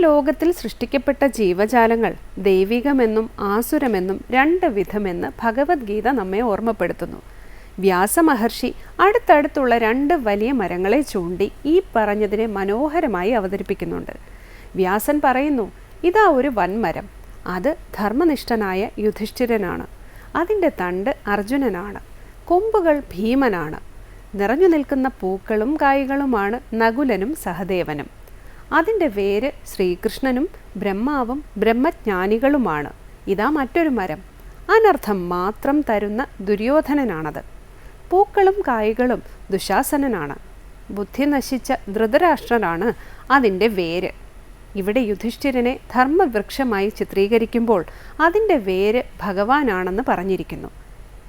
ലോകത്തിൽ സൃഷ്ടിക്കപ്പെട്ട ജീവജാലങ്ങൾ ദൈവികമെന്നും ആസുരമെന്നും രണ്ട് വിധമെന്ന് ഭഗവത്ഗീത നമ്മെ ഓർമ്മപ്പെടുത്തുന്നു. വ്യാസമഹർഷി അടുത്തടുത്തുള്ള രണ്ട് വലിയ മരങ്ങളെ ചൂണ്ടി ഈ പറഞ്ഞതിനെ മനോഹരമായി അവതരിപ്പിക്കുന്നുണ്ട്. വ്യാസൻ പറയുന്നു ഇതാ ഒരു വൻമരം. അത് ധർമ്മനിഷ്ഠനായ യുധിഷ്ഠിരനാണ്. അതിന്റെ തണ്ട് അർജുനനാണ്. കൊമ്പുകൾ ഭീമനാണ്. നിറഞ്ഞു നിൽക്കുന്ന പൂക്കളും കായ്കളുമാണ് നകുലനും സഹദേവനും. അതിന്റെ വേര് ശ്രീകൃഷ്ണനും ബ്രഹ്മാവും ബ്രഹ്മജ്ഞാനികളുമാണ്. ഇതാ മറ്റൊരു മരം. അനർത്ഥം മാത്രം തരുന്ന ദുര്യോധനനാണത്. പൂക്കളും കായ്കളും ദുശാസനനാണ്. ബുദ്ധി നശിച്ച ധൃതരാഷ്ട്രനാണ് അതിന്റെ വേര്. ഇവിടെ യുധിഷ്ഠിരനെ ധർമ്മവൃക്ഷമായി ചിത്രീകരിക്കുമ്പോൾ അതിന്റെ വേര് ഭഗവാനാണെന്ന് പറഞ്ഞിരിക്കുന്നു.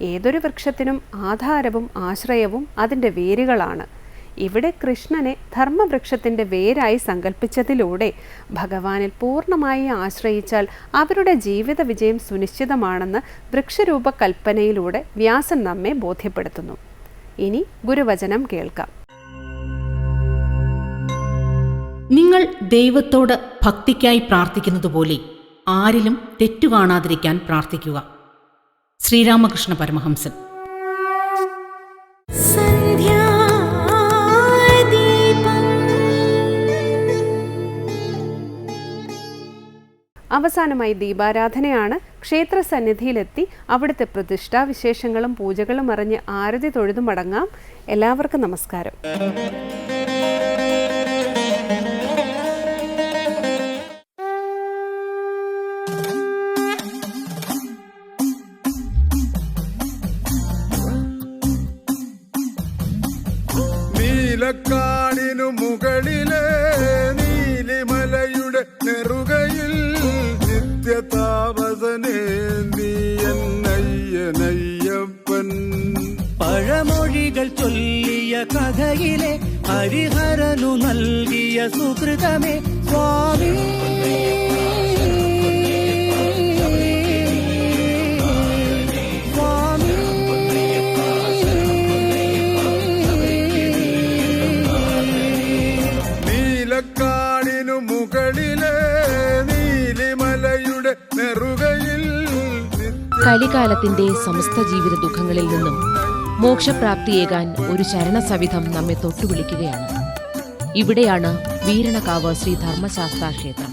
ഏതൊരു വൃക്ഷത്തിനും ആധാരവും ആശ്രയവും അതിന്റെ വേരുകളാണ്. ഇവിടെ കൃഷ്ണനെ ധർമ്മവൃക്ഷത്തിന്റെ വേരായി സങ്കല്പിച്ചതിലൂടെ ഭഗവാനിൽ പൂർണമായി ആശ്രയിച്ചാൽ അവരുടെ ജീവിത വിജയം സുനിശ്ചിതമാണെന്ന് വൃക്ഷരൂപ കൽപ്പനയിലൂടെ വ്യാസൻ നമ്മെ ബോധ്യപ്പെടുത്തുന്നു. ഇനി ഗുരുവചനം കേൾക്കാം. നിങ്ങൾ ദൈവത്തോട് ഭക്തിക്കായി പ്രാർത്ഥിക്കുന്നതുപോലെ ആരിലും തെറ്റു കാണാതിരിക്കാൻ പ്രാർത്ഥിക്കുക. ശ്രീരാമകൃഷ്ണ പരമഹംസൻ. അവസാനമായി ദീപാരാധനയാണ് ക്ഷേത്ര സന്നിധിയിലെത്തി അവിടുത്തെ പ്രതിഷ്ഠാവിശേഷങ്ങളും പൂജകളും അറിഞ്ഞ് ആരതി തൊഴുതു മടങ്ങാം എല്ലാവർക്കും നമസ്കാരം. നീലക്കാടിനു കഥയിലെ ഹരിഹരനു നൽകിയ സുഹൃതമേ സ്വാമി. നീലക്കാടിനു മുകളിലെ നീലിമലയുടെ നെറുകയിൽ കലികാലത്തിന്റെ സമസ്ത ജീവിത ദുഃഖങ്ങളിൽ നിന്നും മോക്ഷപ്രാപ്തിയേകാൻ ഒരു ശരണസവിധം നമ്മെ തൊട്ടുവിളിക്കുകയാണ്. ഇവിടെയാണ് വീരണകാവ് ശ്രീ ധർമ്മശാസ്ത്ര ക്ഷേത്രം.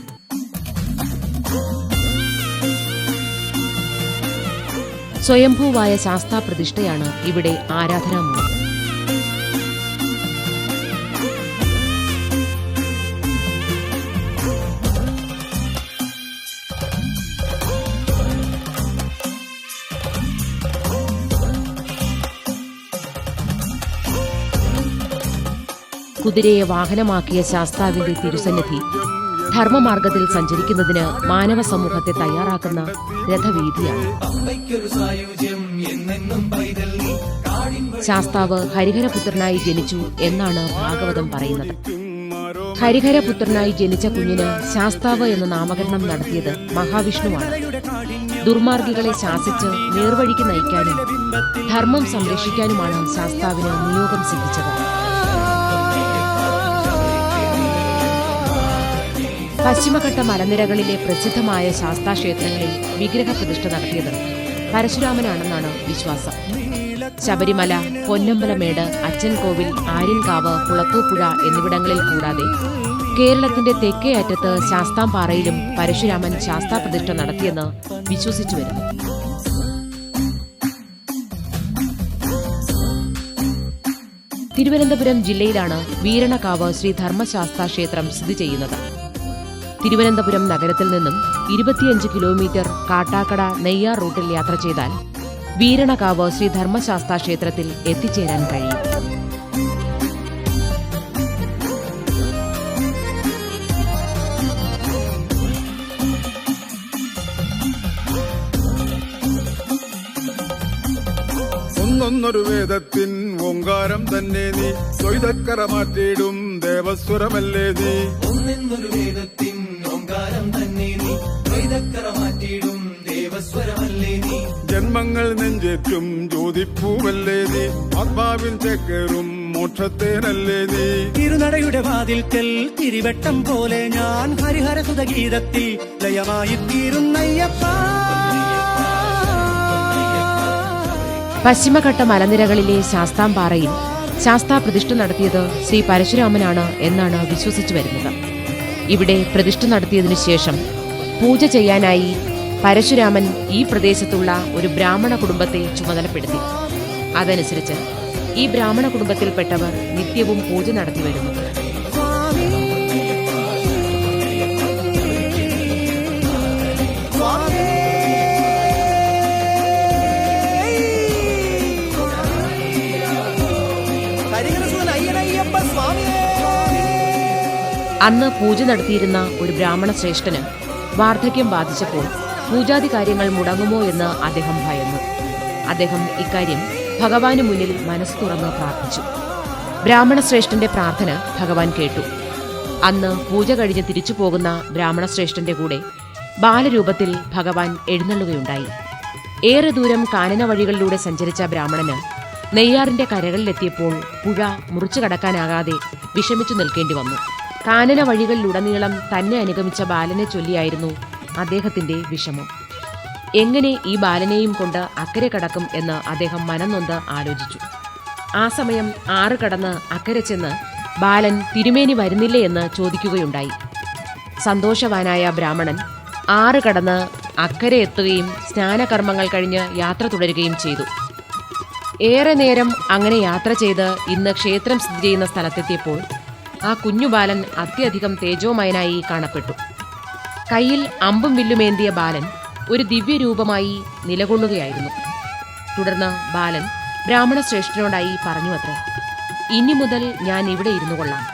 സ്വയംഭൂവായ ശാസ്താ പ്രതിഷ്ഠയാണ് ഇവിടെ ആരാധനാമൂർത്തി കുതിരയെ വാഹനമാക്കിയ ശാസ്താവിന്റെ തിരുസന്നിധി ധർമ്മമാർഗത്തിൽ സഞ്ചരിക്കുന്നതിന് മാനവ സമൂഹത്തെ തയ്യാറാക്കുന്ന രഥവീതിയാണ് ശാസ്താവ് ഹരിഹരപുത്രനായി ജനിച്ചു എന്നാണ് ഭാഗവതം പറയുന്നത്. ഹരിഹരപുത്രനായി ജനിച്ച കുഞ്ഞിന് ശാസ്താവ് എന്ന നാമകരണം നടത്തിയത് മഹാവിഷ്ണുവാണ്. ദുർമാർഗികളെ ശാസിച്ച് നേർവഴിക്ക് നയിക്കാനും ധർമ്മം സംരക്ഷിക്കാനുമാണ് ശാസ്താവിന് നിയോഗം സിദ്ധിച്ചത്. പശ്ചിമഘട്ട മലനിരകളിലെ പ്രസിദ്ധമായ ശാസ്താക്ഷേത്രങ്ങളിൽ വിഗ്രഹ പ്രതിഷ്ഠ നടത്തിയത് പരശുരാമനാണെന്നാണ് വിശ്വാസം. ശബരിമല പൊന്നമ്പലമേട് അച്ചൻകോവിൽ ആര്യൻകാവ് കുളത്തൂപ്പുഴ എന്നിവിടങ്ങളിൽ കൂടാതെ കേരളത്തിന്റെ തെക്കേ അറ്റത്ത് ശാസ്താംപാറയിലും പരശുരാമൻ ശാസ്താ പ്രതിഷ്ഠ നടത്തിയെന്ന് വിശ്വസിച്ചു വരുന്നു. തിരുവനന്തപുരം ജില്ലയിലാണ് വീരണകാവ് ശ്രീ ധർമ്മശാസ്താ ക്ഷേത്രം സ്ഥിതി ചെയ്യുന്നത്. തിരുവനന്തപുരം നഗരത്തിൽ നിന്നും ഇരുപത്തിയഞ്ച് കിലോമീറ്റർ കാട്ടാക്കട നെയ്യാർ റൂട്ടിൽ യാത്ര ചെയ്താൽ വീരണകാവ് ശ്രീ ധർമ്മശാസ്താ ക്ഷേത്രത്തിൽ എത്തിച്ചേരാൻ കഴിയും. ഒന്നൊന്നൊരു വേദത്തിൻ ഓങ്കാരം തന്നെ നീ. സ്വൈതക്കര മാറ്റിയിടും ദേവസ്വരമല്ലേ നീ. ഒന്നെന്നൊരു വേദത്തിൻ ഓങ്കാരം തന്നെ നീ. മാറ്റിയിടും ദേവസ്വരമല്ലേ നീ. ജന്മങ്ങൾ നെഞ്ചേറ്റും ജ്യോതിപ്പൂവല്ലേ നീ. ആത്മാവിൽ ചേക്കേറും മോക്ഷത്തേനല്ലേ നീ. തിരുനടയുടെ വാതിൽക്കൽ തിരിവട്ടം പോലെ ഞാൻ ഹരിഹര ഗീതത്തിൽ ലയമായി തീരുന്നയ്യപ്പ പശ്ചിമഘട്ട മലനിരകളിലെ ശാസ്താംപാറയിൽ ശാസ്താ പ്രതിഷ്ഠ നടത്തിയത് ശ്രീ പരശുരാമനാണ് എന്നാണ് വിശ്വസിച്ചു വരുന്നത്. ഇവിടെ പ്രതിഷ്ഠ നടത്തിയതിനു ശേഷം പൂജ ചെയ്യാനായി പരശുരാമൻ ഈ പ്രദേശത്തുള്ള ഒരു ബ്രാഹ്മണ കുടുംബത്തെ ചുമതലപ്പെടുത്തി. അതനുസരിച്ച് ഈ ബ്രാഹ്മണ കുടുംബത്തിൽപ്പെട്ടവർ നിത്യവും പൂജ നടത്തി വരുന്നു. സ്വാമിയേ. അന്ന് പൂജ നടത്തിയിരുന്ന ഒരു ബ്രാഹ്മണ ശ്രേഷ്ഠന് വാർദ്ധക്യം ബാധിച്ചപ്പോൾ പൂജാതി കാര്യങ്ങൾ മുടങ്ങുമോ എന്ന് അദ്ദേഹം ഭയന്നു. അദ്ദേഹം ഇക്കാര്യം ഭഗവാന് മുന്നിൽ മനസ്സ് തുറന്ന് പ്രാർത്ഥിച്ചു. ബ്രാഹ്മണ ശ്രേഷ്ഠന്റെ പ്രാർത്ഥന ഭഗവാൻ കേട്ടു. അന്ന് പൂജ കഴിഞ്ഞ് തിരിച്ചു പോകുന്ന ബ്രാഹ്മണ ശ്രേഷ്ഠന്റെ കൂടെ ബാലരൂപത്തിൽ ഭഗവാൻ എഴുന്നള്ളുകയുണ്ടായി. ഏറെ ദൂരം കാനന വഴികളിലൂടെ സഞ്ചരിച്ച ബ്രാഹ്മണന് നെയ്യാറിന്റെ കരകളിലെത്തിയപ്പോൾ പുഴ മുറിച്ചു കടക്കാനാകാതെ വിഷമിച്ചു നിൽക്കേണ്ടി വന്നു. കാനന വഴികളിലുടനീളം തന്നെ അനുഗമിച്ച ബാലനെ ചൊല്ലിയായിരുന്നു അദ്ദേഹത്തിന്റെ വിഷമം. എങ്ങനെ ഈ ബാലനെയും കൊണ്ട് അക്കരെ കടക്കും എന്ന് അദ്ദേഹം മനംനൊന്ത് ആലോചിച്ചു. ആ സമയം ആറ് കടന്ന് അക്കരെ ചെന്ന് ബാലൻ തിരുമേനി വരുന്നില്ലേ എന്ന് ചോദിക്കുകയുണ്ടായി. സന്തോഷവാനായ ബ്രാഹ്മണൻ ആറ് കടന്ന് അക്കരെ എത്തുകയും സ്നാനകർമ്മങ്ങൾ കഴിഞ്ഞ് യാത്ര തുടരുകയും ചെയ്തു. ഏറെ നേരം അങ്ങനെ യാത്ര ചെയ്ത് ഇന്ന് ക്ഷേത്രം സ്ഥിതി ചെയ്യുന്ന സ്ഥലത്തെത്തിയപ്പോൾ ആ കുഞ്ഞു ബാലൻ അത്യധികം തേജോമയനായി കാണപ്പെട്ടു. കയ്യിൽ അമ്പും വില്ലുമേന്തിയ ബാലൻ ഒരു ദിവ്യരൂപമായി നിലകൊള്ളുകയായിരുന്നു. തുടർന്ന് ബാലൻ ബ്രാഹ്മണ ശ്രേഷ്ഠനോടായി പറഞ്ഞു അത്രേ ഇനി മുതൽ ഞാൻ ഇവിടെ ഇരുന്നു കൊള്ളാം.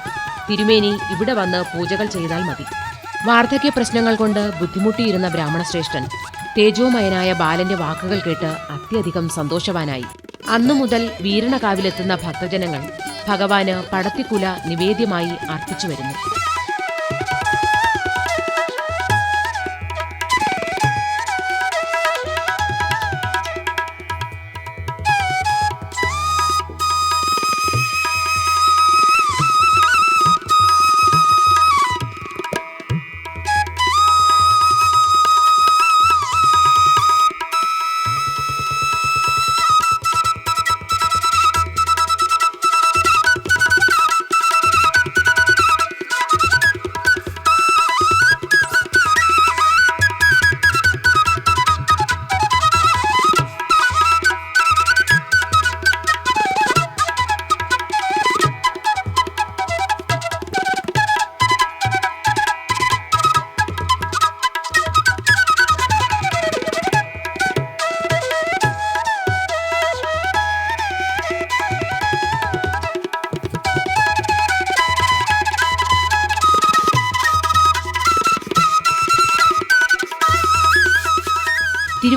തിരുമേനി ഇവിടെ വന്ന് പൂജകൾ ചെയ്താൽ മതി. വാർദ്ധക്യ പ്രശ്നങ്ങൾ കൊണ്ട് ബുദ്ധിമുട്ടിയിരുന്ന ബ്രാഹ്മണ ശ്രേഷ്ഠൻ തേജോമയനായ ബാലന്റെ വാക്കുകൾ കേട്ട് അത്യധികം സന്തോഷവാനായി. അന്നു മുതൽ വീരണകാവിലെത്തുന്ന ഭക്തജനങ്ങൾ ഭഗവാന് പടത്തിക്കുല നിവേദ്യമായി അർപ്പിച്ചു വരുന്നു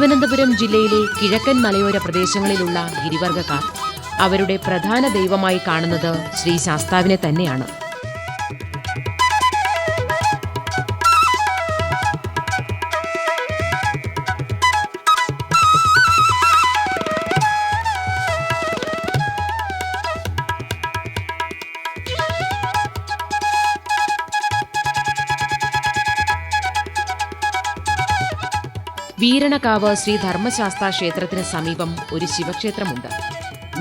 തിരുവനന്തപുരം ജില്ലയിലെ കിഴക്കൻ മലയോര പ്രദേശങ്ങളിലുള്ള ഗിരിവർഗക്കാർ അവരുടെ പ്രധാന ദൈവമായി കാണുന്നത് ശ്രീ ശാസ്താവിനെ തന്നെയാണ്. വീരണകാവ് ശ്രീ ധർമ്മശാസ്ത്ര ക്ഷേത്രത്തിന് സമീപം ഒരു ശിവക്ഷേത്രമുണ്ട്.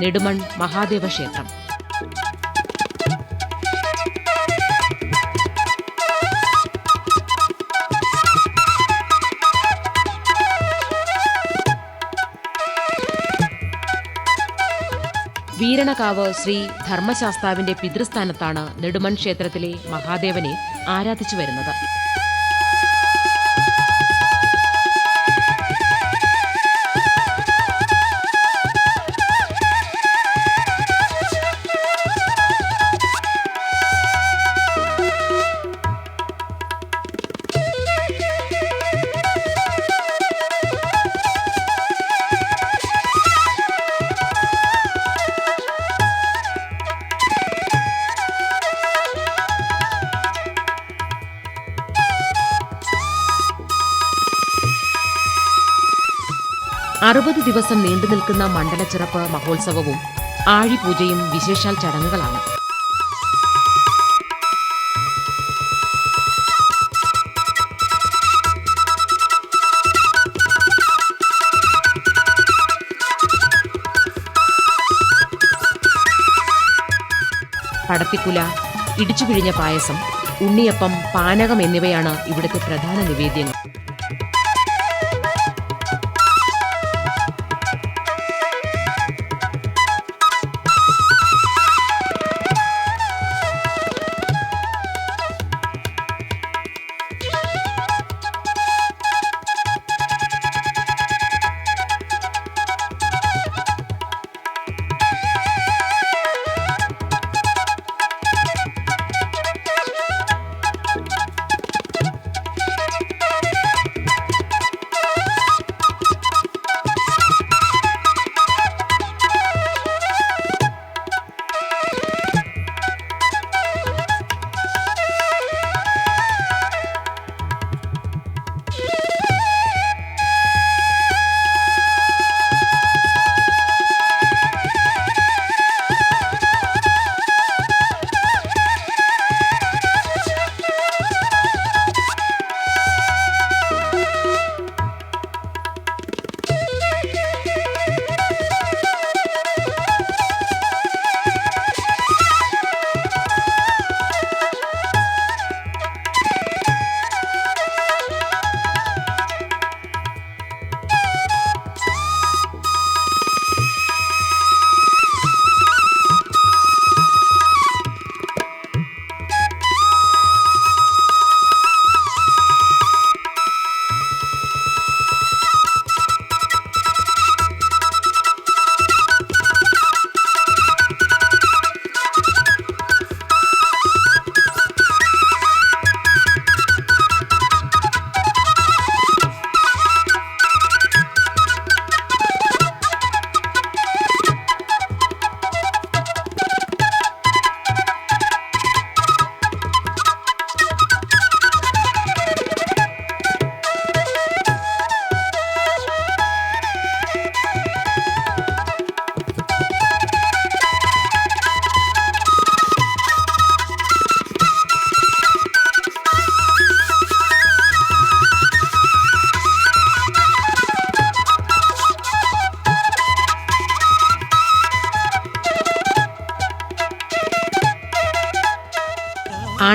നെടുമൺ മഹാദേവ ക്ഷേത്രം. വീരണകാവ് ശ്രീ ധർമ്മശാസ്താവിന്റെ പിതൃസ്ഥാനത്താണ് നെടുമൺ ക്ഷേത്രത്തിലെ മഹാദേവനെ ആരാധിച്ചു വരുന്നത്. അറുപത് ദിവസം നീണ്ടു നിൽക്കുന്ന മണ്ഡലച്ചിറപ്പ് മഹോത്സവവും ആഴിപൂജയും വിശേഷാൽ ചടങ്ങുകളാണ്. പടത്തിക്കുല ഇടിച്ചുപിഴിഞ്ഞ പായസം ഉണ്ണിയപ്പം പാനകം എന്നിവയാണ് ഇവിടുത്തെ പ്രധാന നിവേദ്യങ്ങൾ.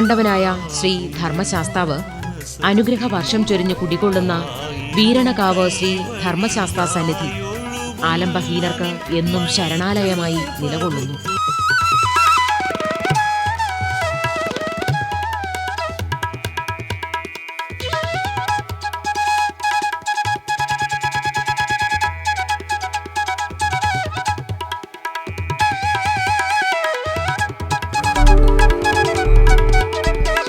ആണ്ടവനായ ശ്രീ ധർമ്മശാസ്താവ് അനുഗ്രഹ വർഷം ചൊരിഞ്ഞ് കുടികൊള്ളുന്ന വീരണകാവ് ശ്രീ ധർമ്മശാസ്ത്ര സന്നിധി ആലംബഹീനർക്ക് എന്നും ശരണാലയമായി നിലകൊള്ളുന്നു.